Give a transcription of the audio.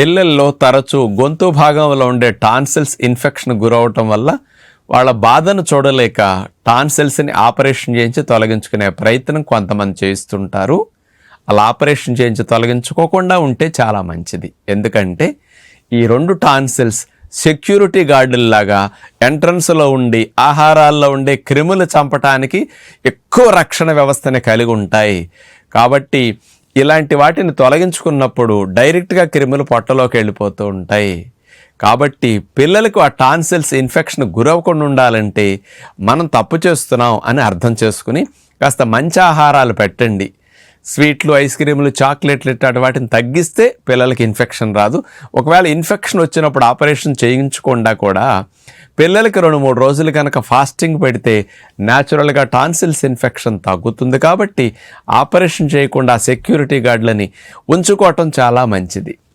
పిల్లల్లో తరచూ గొంతు భాగంలో ఉండే టాన్సిల్స్ ఇన్ఫెక్షన్ గురవటం వల్ల వాళ్ళ బాధను చూడలేక టాన్సిల్స్ని ఆపరేషన్ చేయించి తొలగించుకునే ప్రయత్నం కొంతమంది చేస్తుంటారు అలా ఆపరేషన్ చేయించి తొలగించుకోకుండా ఉంటే చాలా మంచిది. ఎందుకంటే ఈ రెండు టాన్సిల్స్ సెక్యూరిటీ గార్డుల్లాగా ఎంట్రన్స్లో ఉండి ఆహారాల్లో ఉండే క్రిములు చంపటానికి ఎక్కువ రక్షణ వ్యవస్థని కలిగి ఉంటాయి. కాబట్టి ఇలాంటి వాటిని తొలగించుకున్నప్పుడు డైరెక్ట్గా క్రిములు పొట్టలోకి వెళ్ళిపోతూ ఉంటాయి. కాబట్టి పిల్లలకు ఆ టాన్సిల్స్ ఇన్ఫెక్షన్ గురవకుండా ఉండాలంటే మనం తప్పు చేస్తున్నాం అని అర్థం చేసుకుని కాస్త మంచి ఆహారాలు పెట్టండి. స్వీట్లు ఐస్ క్రీములు చాక్లెట్లు ఇట్లాంటి వాటిని తగ్గిస్తే పిల్లలకి ఇన్ఫెక్షన్ రాదు. ఒకవేళ ఇన్ఫెక్షన్ వచ్చినప్పుడు ఆపరేషన్ చేయించకుండా కూడా పిల్లలకి రెండు మూడు రోజులు కనుక ఫాస్టింగ్ పెడితే న్యాచురల్గా టాన్సిల్స్ ఇన్ఫెక్షన్ తగ్గుతుంది కాబట్టి ఆపరేషన్ చేయకుండా సెక్యూరిటీ గార్డులని ఉంచుకోవటం చాలా మంచిది.